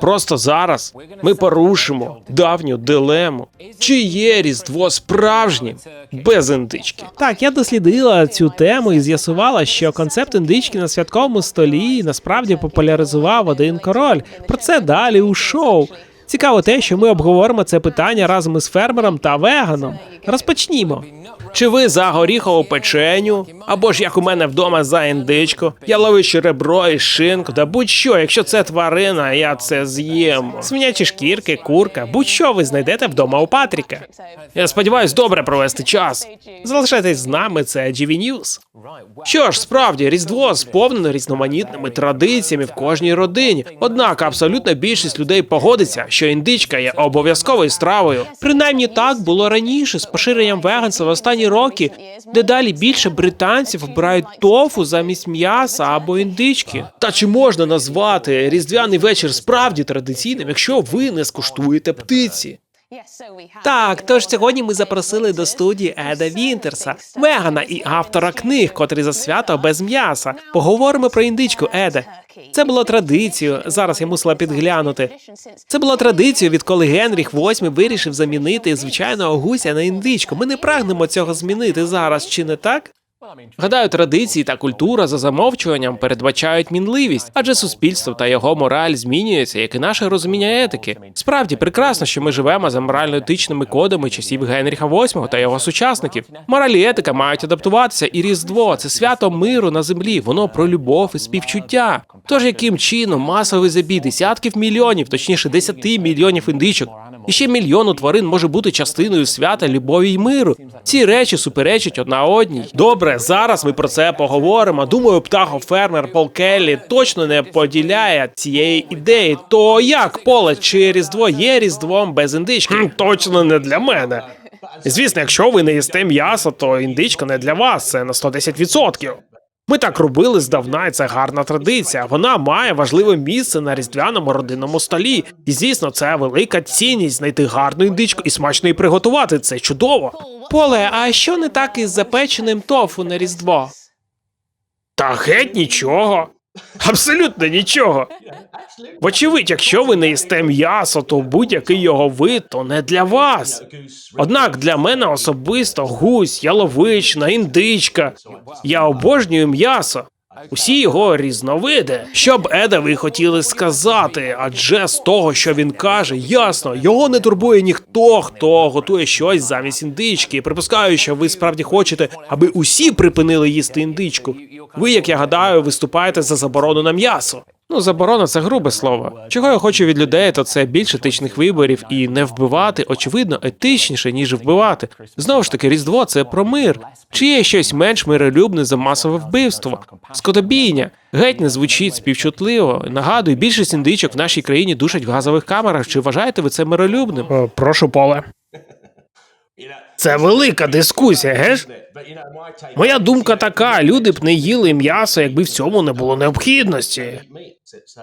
Просто зараз ми порушимо давню дилему. Чи є Різдво справжнім без індички? Так, я дослідила цю тему і з'ясувала, що концепт індички на святковому столі насправді популяризував один король. Про це далі у шоу. Цікаво те, що ми обговоримо це питання разом із фермером та веганом. Розпочнімо. Чи ви за горіхову печеню? Або ж як у мене вдома за індичку, яловиче ребро і шинку, та будь-що, якщо це тварина, я це з'їм. Свинячі шкірки, курка, будь-що ви знайдете вдома у Патріка. Я сподіваюсь, добре провести час. Залишайтесь з нами, це GV News. Що ж, справді, Різдво сповнено різноманітними традиціями в кожній родині. Однак абсолютна більшість людей погодиться, що індичка є обов'язковою стравою. Принаймні так було раніше з поширенням веганства в останні роки. Дедалі більше британців обирають тофу замість м'яса або індички. Та чи можна назвати різдвяний вечір справді традиційним, якщо ви не скуштуєте птиці? Так, тож сьогодні ми запросили до студії Еда Вінтерса, вегана і автора книг, котрий за свято без м'яса. Поговоримо про індичку Еде. Це було традицією. Зараз я мусила підглянути. Це було традицією, відколи Генріх VIII вирішив замінити звичайного гуся на індичку. Ми не прагнемо цього змінити зараз, чи не так? Гадаю, традиції та культура за замовчуванням передбачають мінливість, адже суспільство та його мораль змінюється, як і наше розуміння етики. Справді прекрасно, що ми живемо за морально-етичними кодами часів Генріха VIII та його сучасників. Мораль і етика мають адаптуватися, і Різдво це свято миру на землі. Воно про любов і співчуття. Тож яким чином масовий забій десятків мільйонів, точніше 10 мільйонів індичок, і ще мільйону тварин може бути частиною свята любові й миру. Ці речі суперечать одна одній. Добре, зараз ми про це поговоримо. Думаю, птахофермер Пол Келлі точно не поділяє цієї ідеї. То як поле чи різдво є різдвом без індички? точно не для мене. Звісно, якщо ви не їсте м'ясо, то індичка не для вас. Це на 110%. Ми так робили здавна, і це гарна традиція. Вона має важливе місце на різдвяному родинному столі. І звісно, це велика цінність знайти гарну індичку і смачно її приготувати. Це чудово. Поле, а що не так із запеченим тофу на Різдво? Та геть нічого. Абсолютно нічого. Вочевидь, якщо ви не їсте м'ясо, то будь-який його вид то не для вас. Однак для мене особисто гусь, яловична, індичка. Я обожнюю м'ясо. Усі його різновиди. Що б Еда ви хотіли сказати? Адже з того, що він каже, ясно, його не турбує ніхто, хто готує щось замість індички. Припускаю, що ви справді хочете, аби усі припинили їсти індичку. Ви, як я гадаю, виступаєте за заборону на м'ясо. Ну, заборона це грубе слово. Чого я хочу від людей, то це більше етичних виборів і не вбивати, очевидно, етичніше, ніж вбивати. Знову ж таки, Різдво це про мир. Чи є щось менш миролюбне за масове вбивство? Скотобійня геть не звучить співчутливо. Нагадую, більшість індичок в нашій країні душать в газових камерах. Чи вважаєте ви це миролюбним? прошу, поле. Це велика дискусія, геш? Моя думка така: люди б не їли м'ясо, якби в цьому не було необхідності.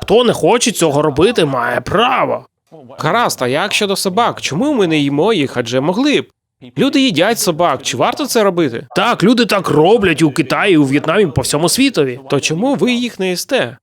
Хто не хоче цього робити, має право. Гаразд, а як щодо собак? Чому ми не їмо їх? Адже могли б. Люди їдять собак. Чи варто це робити? Так, люди так роблять у Китаї, у В'єтнамі, по всьому світові. То чому ви їх не їсте?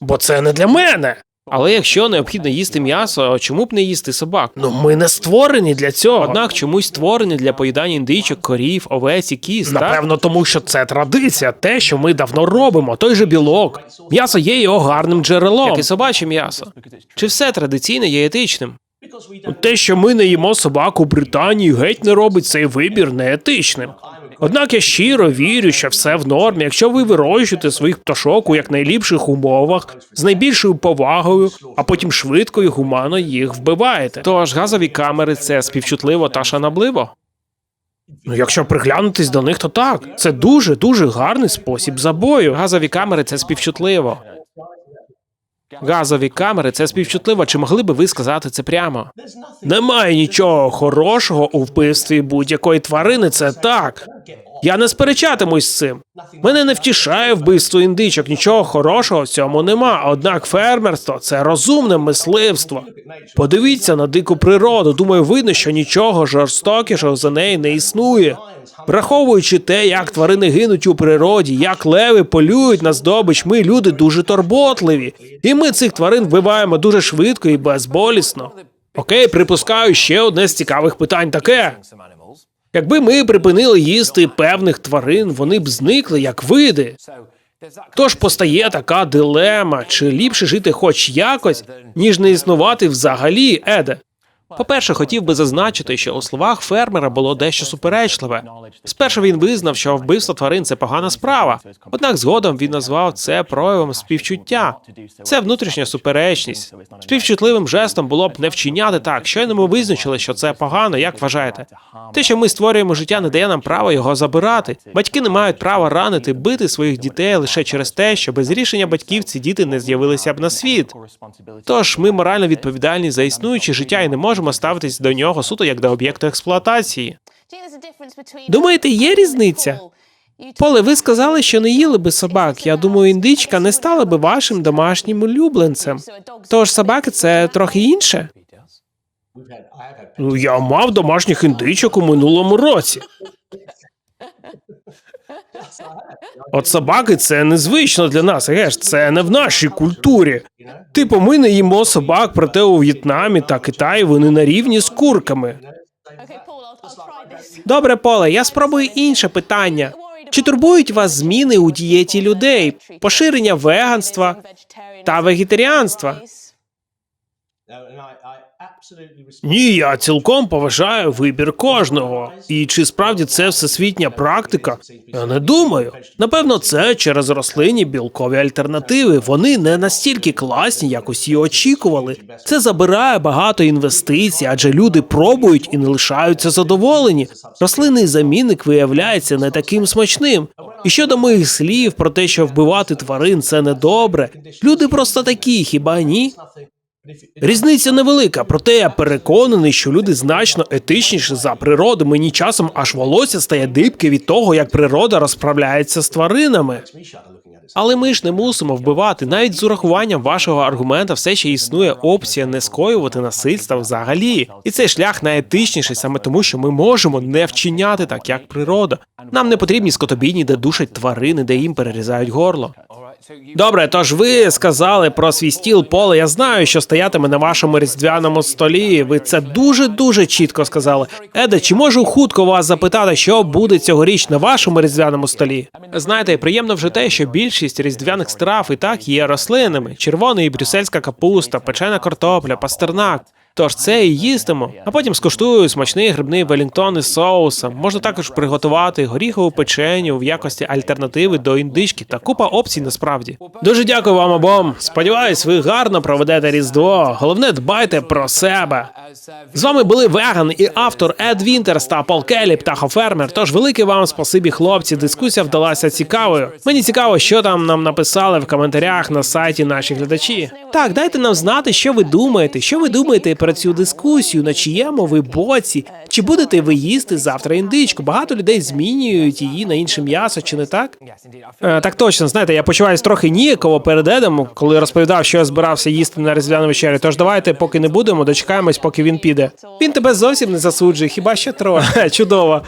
Бо це не для мене. Але якщо необхідно їсти м'ясо, чому б не їсти собак? Ну ми не створені для цього. Однак чомусь створені для поїдання індичок, корів, овець і кіз. Напевно, тому що це традиція, те, що ми давно робимо, той же білок. М'ясо є його гарним джерелом. Як і собаче м'ясо. Чи все традиційне є етичним? Те, що ми не їмо собак у Британії, геть не робить цей вибір неетичним. Однак я щиро вірю, що все в нормі, якщо ви вирощуєте своїх пташок у якнайліпших умовах, з найбільшою повагою, а потім швидко і гуманно їх вбиваєте. Тож газові камери це співчутливо та шанобливо. Ну, якщо приглянутись до них, то так. Це дуже дуже гарний спосіб забою. Газові камери це співчутливо. Газові камери це співчутливо. Чи могли би ви сказати це прямо? Немає нічого хорошого у вбивстві будь-якої тварини. Це так. Я не сперечатимусь з цим. Мене не втішає вбивство індичок, нічого хорошого в цьому нема. Однак фермерство це розумне мисливство. Подивіться на дику природу. Думаю, видно, що нічого жорстокішого за неї не існує. Враховуючи те, як тварини гинуть у природі, як леви полюють на здобич, ми люди дуже турботливі. І ми цих тварин вбиваємо дуже швидко і безболісно. Окей, припускаю ще одне з цікавих питань таке. Якби ми припинили їсти певних тварин, вони б зникли як види. Тож постає така дилема: чи ліпше жити хоч якось, ніж не існувати взагалі, Еде. По-перше, хотів би зазначити, що у словах фермера було дещо суперечливе. Спершу він визнав, що вбивство тварин це погана справа. Однак згодом він назвав це проявом співчуття. Це внутрішня суперечність. Співчутливим жестом було б не вчиняти так. Щойно ми визначили, що це погано. Як вважаєте? Те, що ми створюємо життя, не дає нам права його забирати. Батьки не мають права ранити, бити своїх дітей лише через те, що без рішення батьків ці діти не з'явилися б на світ. Тож ми морально відповідальні за існуюче життя і не можемо ставитись до нього суто як до об'єкту експлуатації. Думаєте, є різниця? Поле, ви сказали, що не їли би собак. Я думаю, індичка не стала би вашим домашнім улюбленцем. Тож собаки це трохи інше. Ну, я мав домашніх індичок у минулому році. От собаки це незвично для нас, геш, це не в нашій культурі. Типу, ми не їмо собак, проте у В'єтнамі та Китаї вони на рівні з курками. Добре, Поле, я спробую інше питання. Чи турбують вас зміни у дієті людей, поширення веганства та вегетаріанства? Ні, я цілком поважаю вибір кожного. І чи справді це всесвітня практика? Я не думаю. Напевно, це через рослинні білкові альтернативи. Вони не настільки класні, як усі очікували. Це забирає багато інвестицій, адже люди пробують і не лишаються задоволені. Рослинний замінник виявляється не таким смачним. І щодо моїх слів про те, що вбивати тварин це недобре. Люди просто такі, хіба ні? Різниця невелика, проте я переконаний, що люди значно етичніші за природу. Мені часом аж волосся стає дибки від того, як природа розправляється з тваринами. Але ми ж не мусимо вбивати. Навіть з урахуванням вашого аргумента все ще існує опція не скоювати насильства взагалі. І цей шлях найетичніший саме тому, що ми можемо не вчиняти так, як природа. Нам не потрібні скотобійні, де душать тварини, де їм перерізають горло. Добре, тож ви сказали про свій стіл поле. Я знаю, що стоятиме на вашому різдвяному столі. Ви це дуже дуже чітко сказали. Еде, чи можу хутко вас запитати, що буде цьогоріч на вашому різдвяному столі? Знаєте, приємно вже те, що більшість різдвяних страв і так є рослинами: червоний і брюссельська капуста, печена картопля, пастернак. Тож це і їстимо, а потім скуштую смачний грибний велінгтон із соусом. Можна також приготувати горіхову печеню в якості альтернативи до індички та купа опцій насправді. Дуже дякую вам обом. Сподіваюсь, ви гарно проведете різдво. Головне, дбайте про себе. З вами були веган і автор Ед Вінтерс та Пол Келлі, птахофермер. Тож велике вам спасибі, хлопці. Дискусія вдалася цікавою. Мені цікаво, що там нам написали в коментарях на сайті наші глядачі. Так, дайте нам знати, що ви думаєте. Що ви думаєте про цю дискусію? На чиєму ви боці? Чи будете ви їсти завтра індичку? Багато людей змінюють її на інше м'ясо, чи не так? Е, так точно, знаєте, я почуваюся трохи ніяково перед Едом, коли розповідав, що я збирався їсти на різдвяну вечерю. Тож давайте, поки не будемо, дочекаємось, поки він піде. Він тебе зовсім не засуджує, хіба ще трохи. Чудово.